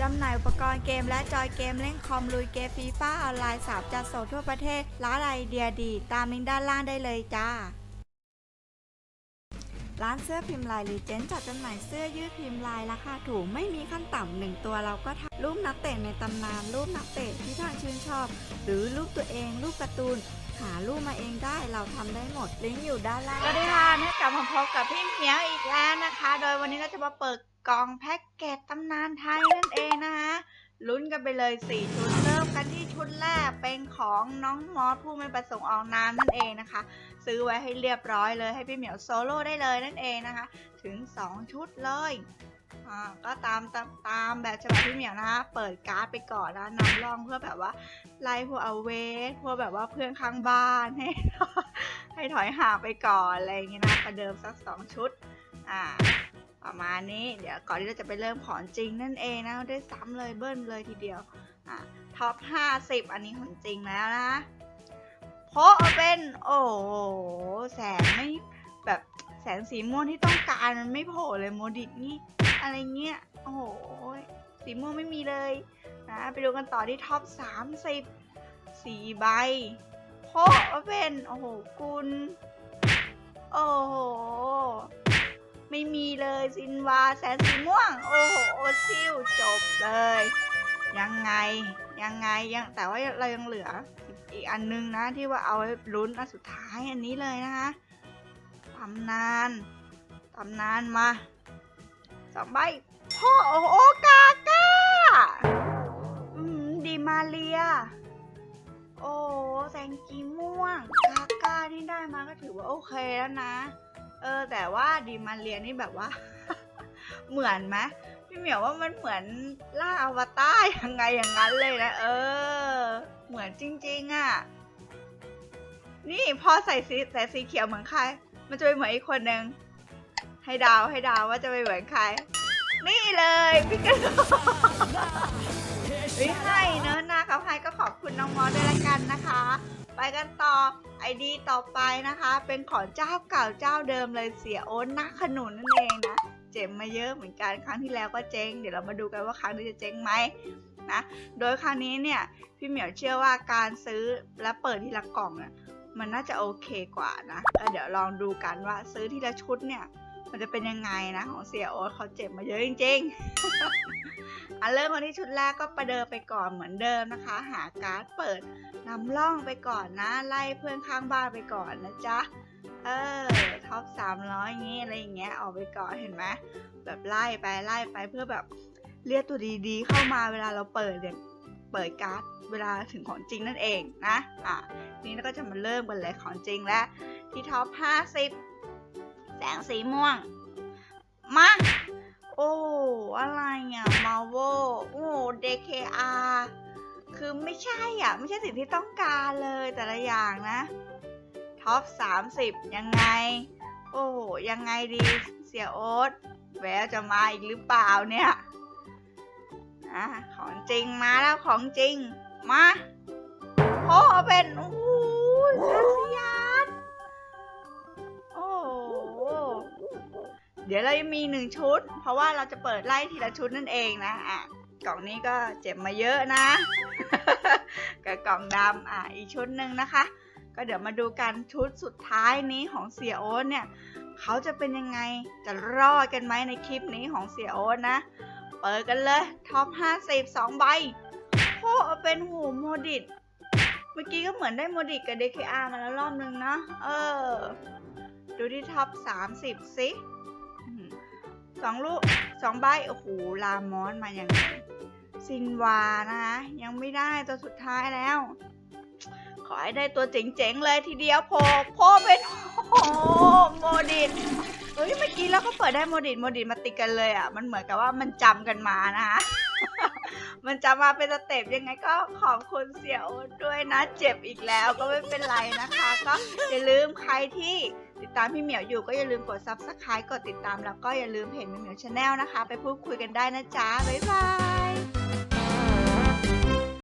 จำหน่ายอุปกรณ์เกมและจอยเกมเล่นคอมลุยเกมฟีฟ่าออนไลน์สามจัดส่งทั่วประเทศร้านไอเดียดี ตามลิงก์ด้านล่างได้เลยจ้า ร้านเสื้อพิมพ์ลายลีเจนจัดจำหน่ายเสื้อยืดพิมพ์ลายราคาถูกไม่มีขั้นต่ำหนึ่งตัวเราก็ทำรูปนักเตะในตำนาน รูปนักเตะที่ท่านชื่นชอบ หรือรูปตัวเอง รูปการ์ตูน หารูปมาเองได้เราทำได้หมด ลิงก์อยู่ด้านล่างสวัสดีค่ะนี่กลับมาพบกับพี่เหมียวอีกแล้วนะคะ โดยวันนี้เราจะมาเปิดกล่องแพ็กเกจตำนานไทยนั่นเองนะคะ ลุ้นกันไปเลย 4 ชุด เริ่มกันที่ชุดแรกเป็นของน้องมอสผู้ไม่ประสงค์ออกนามนั่นเองนะคะ ซื้อไว้ให้เรียบร้อยเลยให้พี่เหมียวโซโล่ได้เลยนั่นเองนะคะ ถึง 2 ชุดเลยอ่าก็ตามตามตามแบบฉบับพี่เหมียวนะคะ เปิดการ์ดไปก่อนนะนำร่องเพื่อแบบว่าไล่พวกเอาเวสพวกแบบว่าเพื่อนข้างบ้านให้ให้ถอยห่างไปก่อนอะไรอย่างเงี้ยนะประเดิมสักสองชุด อ่า ประมาณนี้เดี๋ยวก่อนที่เราจะไปเริ่มของจริงนั่นเองนะได้ซ้ำเลยเบิ้ลเลยทีเดียวอ่าท็อป 50 อันนี้ของจริงแล้วนะเพราะเป็นโอ้โหแสงไม่แบบแสงสีม่วงที่ต้องการมันไม่โผล่เลยโมดิกนี่อะไรเงี้ยโอ้โหสีม่วงไม่มีเลยนะไปดูกันต่อที่ท็อป 30 สี่ใบเพราะเป็นโอ้โหกุลโอ้โห ไม่มีเลยซินวาแสนสีม่วง โอ้โหโอซิลจบเลย ยังไงยังไงยังแต่ว่าเรายังเหลืออีกอันนึงนะที่ว่าเอาไว้ลุ้นอันสุดท้ายอันนี้เลยนะคะตำนานตำนานมาสองใบพ่อโอโกาก้าอืมดีมาเลีย โอ้แซงกีม่วง กาก้าที่ได้มาก็ถือว่าโอเคแล้วนะ เออ แต่ว่าดีมาเลียนี่แบบว่า เหมือนไหมพี่เหมียวว่ามันเหมือนล่าอวตารยังไงอย่างนั้นเลยนะเออ เหมือนจริง ๆอะ่ะนี่พอใส่สีแต่สีเขียวเหมือนใคร มันจะไปเหมือนอีกคนนึงให้ดาวให้ดาวว่าจะไปเหมือนใคร นี่เลยพี่กระโดดให้เนอะหน้าเขาให้ก็ขอบคุณน้องมอสด้วยละกันนะคะ ไปกันต่อไอดีต่อไปนะคะ เป็นของเจ้าเก่าเจ้าเดิมเลยเสียโอนนักขนุนนั่นเองนะเจ็บมาเยอะเหมือนกันครั้งที่แล้วก็เจ๊งเดี๋ยวเรามาดูกันว่าครั้งนี้จะเจ๊งไหมนะโดยครั้งนี้เนี่ยพี่เหมียวเชื่อว่าการซื้อและเปิดทีละกล่องเนี่ยมันน่าจะโอเคกว่านะเออเดี๋ยวลองดูกันว่าซื้อทีละชุดเนี่ย มันจะเป็นยังไงนะของเสียโอ๊ตเขาเจ็บมาเยอะจริงๆ อันเริ่มกันที่ชุดแรกก็ประเดิมไปก่อนเหมือนเดิมนะคะ หาการ์ดเปิดนำล่องไปก่อนนะ ไล่เพื่อนข้างบ้านไปก่อนนะจ๊ะ เออท็อปสามร้อยอย่างงี้อะไรอย่างเงี้ยออกไปก่อนเห็นไหมแบบไล่ไปไล่ไปเพื่อแบบเรียกตัวดีๆ เข้ามาเวลาเราเปิดเนี่ยเปิดการ์ดเวลาถึงของจริงนั่นเองนะ อะ นี่เราก็จะมาเริ่มกันเลยของจริงแล้วที่ท็อปห้า สิบแสงสีม่วง มา โอ้ อะไรอะมาโวโอ้ DKR คือไม่ใช่อะ ไม่ใช่สิ่งที่ต้องการเลยแต่ละอย่างนะ ท็อป 30 ยังไง โอ้โห ยังไงดี เสียโอ๊ตแววจะมาอีกหรือเปล่าเนี่ยอะของจริงมาแล้วของจริง มาโอ้เป็นอ้ เดี๋ยวเรายังมีหนึ่งชุด เพราะว่าเราจะเปิดไล่ทีละชุดนั่นเองนะอะกล่องนี้ก็เจ็บมาเยอะนะ กับกล่องดำอะอีกชุดหนึ่งนะคะ ก็เดี๋ยวมาดูกันชุดสุดท้ายนี้ของเสียโอ๊ตเนี่ยเขาจะเป็นยังไงจะรอดกันไหมในคลิปนี้ของเสียโอ๊ตนะ เปิดกันเลยท็อป50 2ใบโอ้เป็นหูโมดิตเมื่อกี้ก็เหมือนได้โมดิตกับ DKR มาแล้วรอบนึงนะเออ ดูที่ท็อป30สิ สองลูกสองใบโอ้โหลามอนมาอย่างซินวานะคะยังไม่ได้ตัวสุดท้ายแล้ว ขอให้ได้ตัวเจ๋งๆเลยทีเดียวโพโพเป็นโอ้โมดิตเฮ้ยเมื่อกี้เราก็เปิดได้โมดิตโมดิตมาติดกันเลยอะมันเหมือนกับว่ามันจำกันมานะคะมันจะมาเป็นสเต็ปยังไงก็ขอบคุณเสี่ยโอ๊ตด้วยนะ เจ็บอีกแล้วก็ไม่เป็นไรนะคะ ก็อย่าลืมใครที่ ติดตามพี่เหมียวอยู่ก็อย่าลืมกด subscribe กดติดตามแล้วก็อย่าลืมเพจพี่เหมียวชาแนลนะคะ ไปพูดคุยกันได้นะจ๊ะบ๊ายบาย